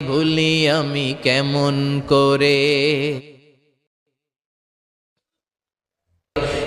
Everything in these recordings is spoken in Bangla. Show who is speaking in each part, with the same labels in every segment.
Speaker 1: ভুলি আমি কেমন করে?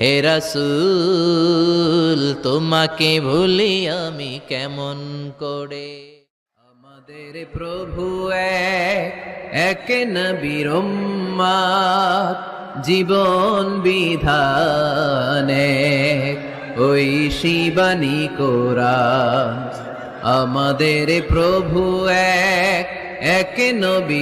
Speaker 1: হে রাসূল, তোমাকে ভুলি আমি কেমন করে? আমাদের প্রভু এক নবীর জীবন বিধানে ওই শিবানী কোরআন, আমাদের প্রভু এক এক নবীর